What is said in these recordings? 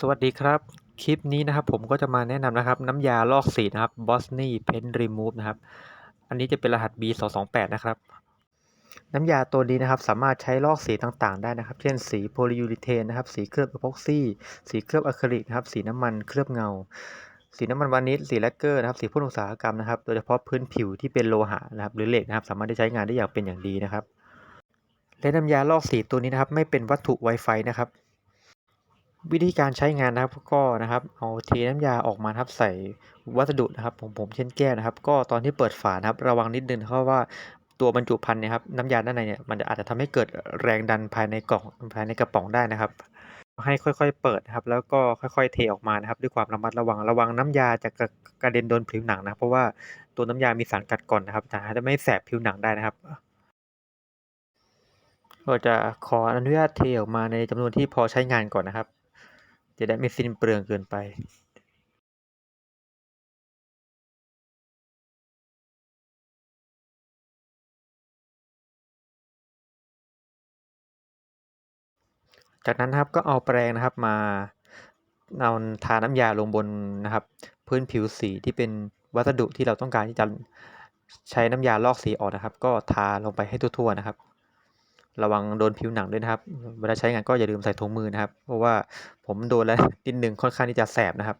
สวัสดีครับ คลิปนี้นะครับผมก็จะมาแนะนำนะครับ น้ำยาลอกสีนะครับ Bosny Paint Remove นะครับ อันนี้จะเป็นรหัส B228 นะครับ น้ำยาตัวนี้นะครับสามารถใช้ลอกสีต่างๆ ได้นะครับ เช่นสีโพลียูริเทนนะครับ สีเคลือบอ p พ็อกซี่ สีเคลือบอะคริลิกนะครับ สีน้ำมันเคลือบเงา สีน้ำมันวานิชสีแลกเกอร์นะครับ สีพ่นอุตสาหกรรมนะครับ โดยเฉพาะพื้นผิวที่เป็นโลหะนะครับ หรือเหล็กนะครับ สามารถได้ใช้งานได้อย่างเป็นอย่างดีนะครับ และน้ำยาลอกสีตัวนี้นะครับ ไม่เป็นวัตถุ Wi-Fi นะครับ วิธีการใช้งานนะครับก็นะครับเอาเทน้ำยาออกมาครับใส่วัสดุนะครับของผมเช่นแก้วนะครับ ก็ตอนที่เปิดฝานะครับระวังนิดนึงเพราะว่าตัวบรรจุภัณฑ์เนี่ยครับน้ำยาด้านในเนี่ยมันอาจจะทำให้เกิดแรงดันภายในกล่องภายในกระป๋องได้นะครับ ให้ค่อยๆ เปิดครับ แล้วก็ค่อยๆ เทออกมานะครับ ด้วยความระมัดระวังระวังน้ำยาจะกระเด็นโดนผิวหนังนะเพราะว่าตัวน้ำยามีสารกัดกร่อนนะครับจะทำให้แสบผิวหนังได้นะครับก็จะขออนุญาตเทออกมาในจำนวนที่พอใช้งานก่อนนะครับ จะได้ไม่สิ้นเปลืองเกินไปจากนั้นนะครับก็เอาแปรงนะครับมาเอาทาน้ำยาลงบนนะครับ พื้นผิวสีที่เป็นวัสดุที่เราต้องการที่จะใช้น้ำยาลอกสีออกนะครับ ก็ทาลงไปให้ทั่วๆนะครับ ระวังโดนผิวหนังด้วยนะครับ เวลาใช้งานก็อย่าลืมใส่ถุงมือนะครับ เพราะว่าผมโดนแล้วนิดนึงค่อนข้างที่จะแสบนะครับ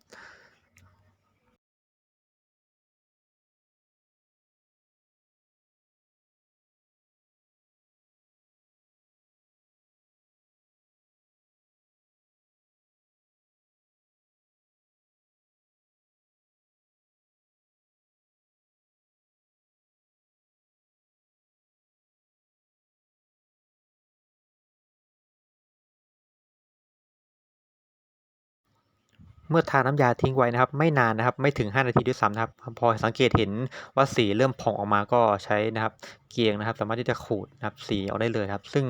เมื่อทาน้ำยาทิ้งไว้นะครับ ไม่นานนะครับ ไม่ถึง 5 นาทีด้วยซ้ำนะครับ พอสังเกตเห็นว่าสีเริ่มผ่องออกมาก็ใช้นะครับ เกียงนะครับ สามารถที่จะขูดนะครับสีออกได้เลยครับ ซึ่ง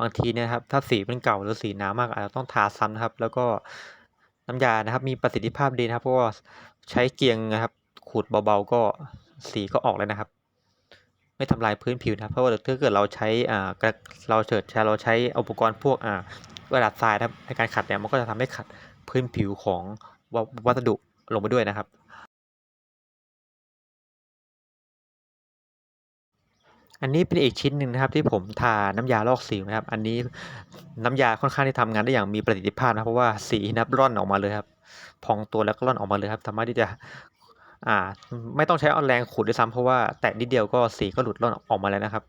บางทีเนี่ยครับ ถ้าสีเป็นเก่าหรือสีหนามากอาจจะต้องทาซ้ำนะครับ แล้วก็น้ำยานะครับ มีประสิทธิภาพดีนะครับเพราะว่าใช้เกียงนะครับขูดเบาๆก็สีก็ออกเลยนะครับ ไม่ทำลายพื้นผิวนะเพราะว่าถ้าเกิดเราใช้อ่าเราเฉิดเราใช้อุปกรณ์พวกอ่ากระดาษทรายนะครับในการขัดเนี่ยมันก็จะทำให้ขัด พื้นผิวของวัสดุลงไปด้วยนะครับ อันนี้เป็นอีกชิ้นหนึ่งนะครับที่ผมทาน้ำยาลอกสีนะครับ อันนี้น้ำยาค่อนข้างที่ทำงานได้อย่างมีประสิทธิภาพนะเพราะว่าสีนับร่อนออกมาเลยครับ พองตัวแล้วก็ร่อนออกมาเลยครับสามารถที่จะอ่าไม่ต้องใช้เอาแรงขูดด้วยซ้ำเพราะว่าแตะนิดเดียวก็สีก็หลุดร่อนออกมาแล้วนะครับ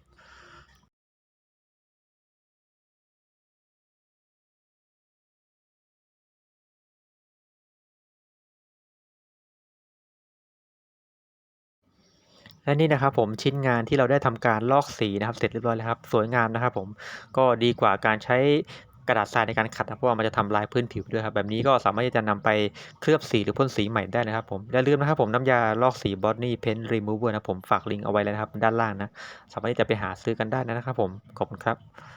และนี่นะครับผมชิ้นงานที่เราได้ทำการลอกสีนะครับ เสร็จเรียบร้อยแล้วครับ สวยงามนะครับผมก็ดีกว่าการใช้กระดาษทรายในการขัดนะเพราะว่ามันจะทำลายพื้นผิวด้วยครับแบบนี้ก็สามารถที่จะนำไปเคลือบสีหรือพ่นสีใหม่ได้นะครับผมอย่าลืมนะครับผมน้ำยาลอกสีบอสนี่เพนรีมูเวอร์นะผมฝากลิงก์เอาไว้แล้วนะครับด้านล่างนะ สามารถที่จะไปหาซื้อกันได้นะครับผมขอบคุณครับ